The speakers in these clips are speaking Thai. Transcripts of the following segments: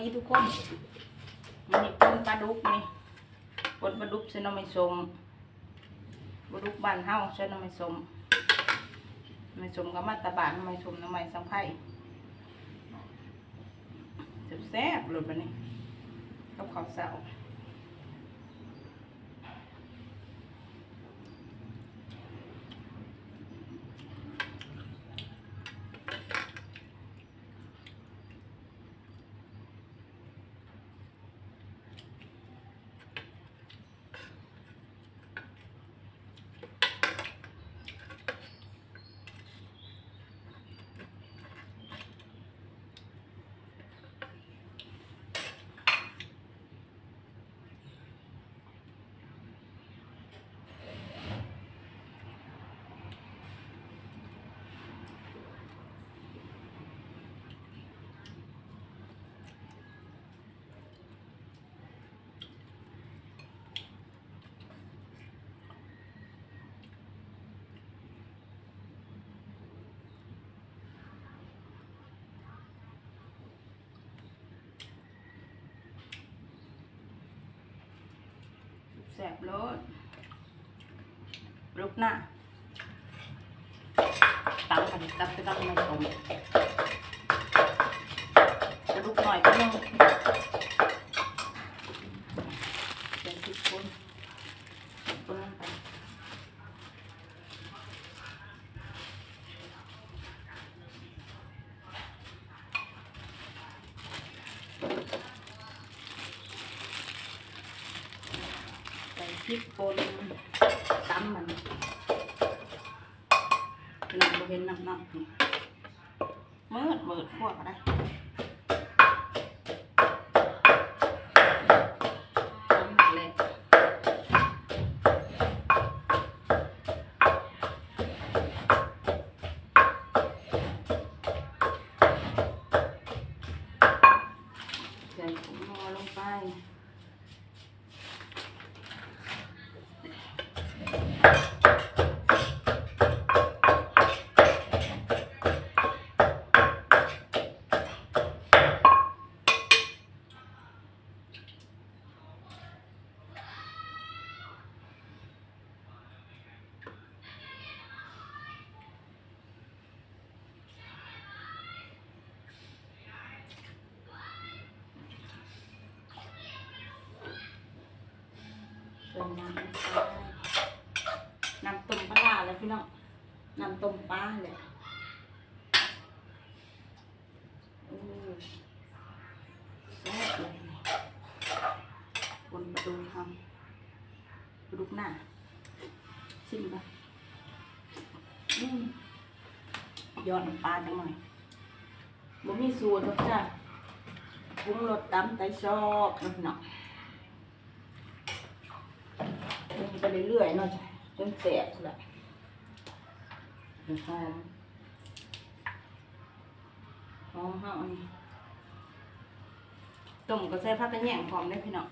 ดีทุกคนมันนี่ปนปลาดุกนี่ปนปลาดุกเส้นน้ำไม่สมปลาดุกบานเฮาเส้นน้ำไม่สมน้ำไม่สมกับมาตาบานน้ำไม่สมน้ำไม่สำไข่แซ่บๆเลยบัดนี้กับข้าวเสา ซ่บรสลุกหน้าตำกันตำไปตำไม่สมจะลุกหน่อยก็ยังเป็นสิบคนสิบคนลงไปใส่พ ริกป่นตำมันน้ำบ่เห็นน้ำน้ำนี่มืดมืดพวกก็ได้ ใส่น้ำลงไปน้ำต้มปลาเลยพี่น้องน้ำต้มปลาเลยอือแซ่บเลยบนประตูทำประตูหน้าชิมปอืมยอนปลาจังหน่อยบ่มีสูตรหรอกจ้ะปรุงรสตำไตชอบนะพี่น้อง ลง ไปเรื่อยๆเนาะจ้ะจนแสบแหละหอมหอมเฮาอันนี้ต้มก็ใส่ผักกระแยงหอมได้พี่น้อง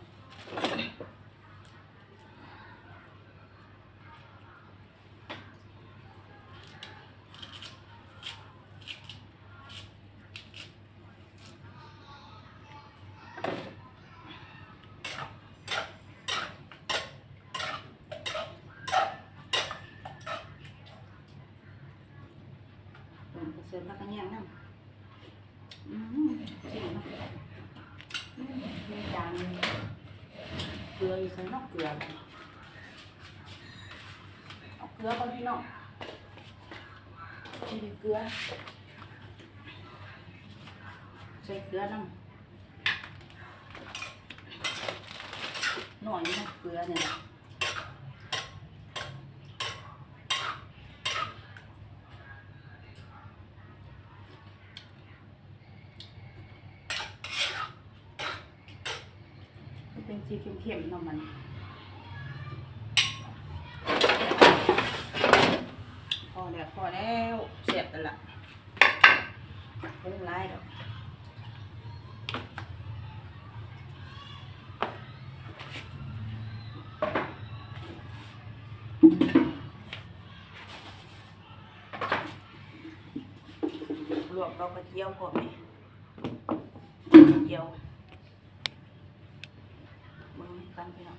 ต้มก็ใส่ผังน้ำอืมชิมเนะมมีจานเกลืออยู่ใส่นอกเกลือเอาเกลือก่อนพี่น้องนี่เกลือใส่เกลือน้ำหน่อยนะเกลือเนี่ย เป็นสีเข้มๆเนาะมันพอแล้วพอแล้วเสียบแต่ละเพิ่งไล่ดอกลวกดอกกระเจียวพอไหมกระเจียว กันพี่น้อง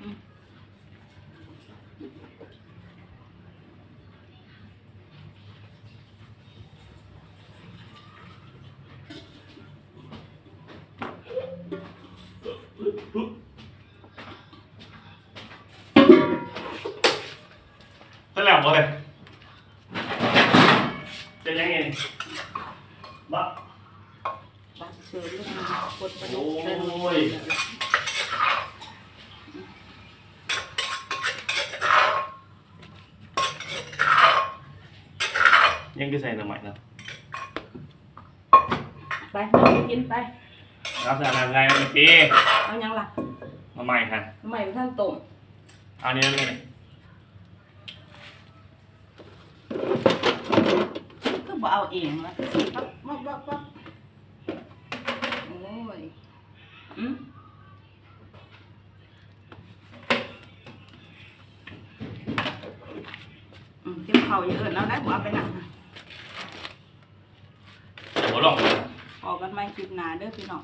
อืมเท่าไหร่บ่เลยจะยังไงบ้า บาเสือลูกมันกดประดุกโอ้ยเส้นลงไปเลยยังก็ใส่หน่อไม้นะไปเอาไปกินไปรับสารอะไรเมื่อกี้เอายังล่ะหน่อไม้ค่ะทำไมท่านต้มเอาเนี้ยเลยก็บ่เอาเองละปั๊บปั๊บปั๊บปั๊บโอ้ ยอืมอืมเก็บเข่าเยอะแล้วได้บ่เอาไปหนังหัวหลอกออกกันไม่คลิปหนาเด้อพี่น้อง